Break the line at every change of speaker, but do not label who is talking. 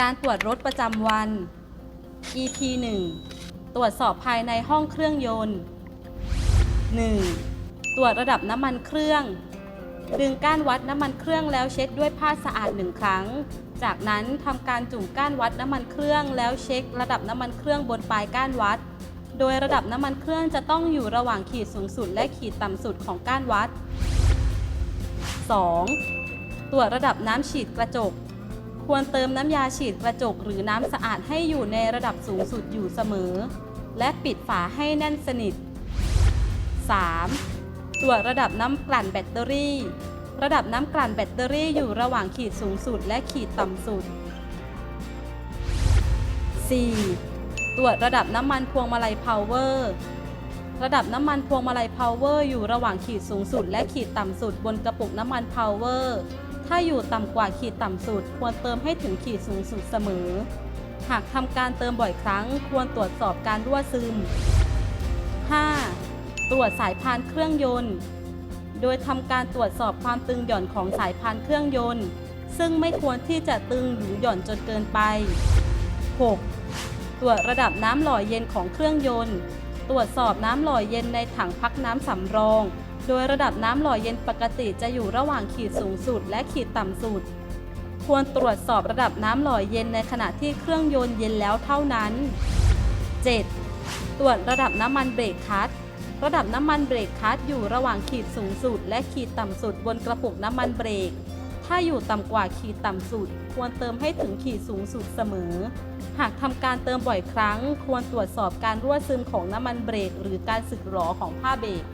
การตรวจรถประจำวัน EP 1 ตรวจสอบภายในห้องเครื่องยนต์ 1. ตรวจระดับน้ำมันเครื่อง ดึงก้านวัดน้ำมันเครื่องแล้วเช็ดด้วยผ้าสะอาดหนึ่งครั้ง จากนั้นทำการจุ่มก้านวัดน้ำมันเครื่องแล้วเช็คระดับน้ำมันเครื่องบนปลายก้านวัด โดยระดับน้ำมันเครื่องจะต้องอยู่ระหว่างขีดสูงสุดและขีดต่ำสุดของก้านวัด 2. ตรวจระดับน้ำฉีดกระจก ควรเติมน้ำยาฉีดกระจกหรือน้ำสะอาดให้อยู่ในระดับสูงสุดอยู่เสมอ และปิดฝาให้แน่นสนิท 3. ตรวจระดับน้ำกลั่นแบตเตอรี่ ระดับน้ำกลั่นแบตเตอรี่อยู่ระหว่างขีดสูงสุดและขีดต่ำสุด 4. ตรวจระดับน้ำมันพวงมาลัยพาวเวอร์ระดับน้ำมันพวงมาลัยพาวเวอร์อยู่ระหว่างขีดสูงสุดและขีดต่ำสุดบนกระปุกน้ำมันพาวเวอร์ ถ้าอยู่ต่ำกว่าขีดต่ำสุด ควรเติมให้ถึงขีดสูงสุดเสมอ หากทำการเติมบ่อยครั้ง ควรตรวจสอบการรั่วซึม 5. ตรวจสายพานเครื่องยนต์ โดยทำการตรวจสอบความตึงหย่อนของสายพานเครื่องยนต์ ซึ่งไม่ควรที่จะตึงหรือหย่อนจนเกินไป 6. ตรวจระดับน้ำหล่อเย็นของเครื่องยนต์ ตรวจสอบน้ำหล่อเย็นในถังพักน้ำสำรอง โดยระดับน้ำหล่อเย็นปกติจะอยู่ระหว่างขีดสูงสุดและขีดต่ำสุด ควรตรวจสอบระดับน้ำหล่อเย็นในขณะที่เครื่องยนต์เย็นแล้วเท่านั้น 7. ตรวจระดับน้ำมันเบรกคัดระดับน้ำมันเบรกคัดอยู่ระหว่างขีดสูงสุด และขีดต่ำสุดบนกระปุกน้ำมันเบรก ถ้าอยู่ต่ำกว่าขีดต่ำสุด ควรเติมให้ถึงขีดสูงสุดเสมอ หากทำการเติมบ่อยครั้ง ควรตรวจสอบการรั่วซึมของน้ำมันเบรก หรือการสึกหรอของผ้าเบรก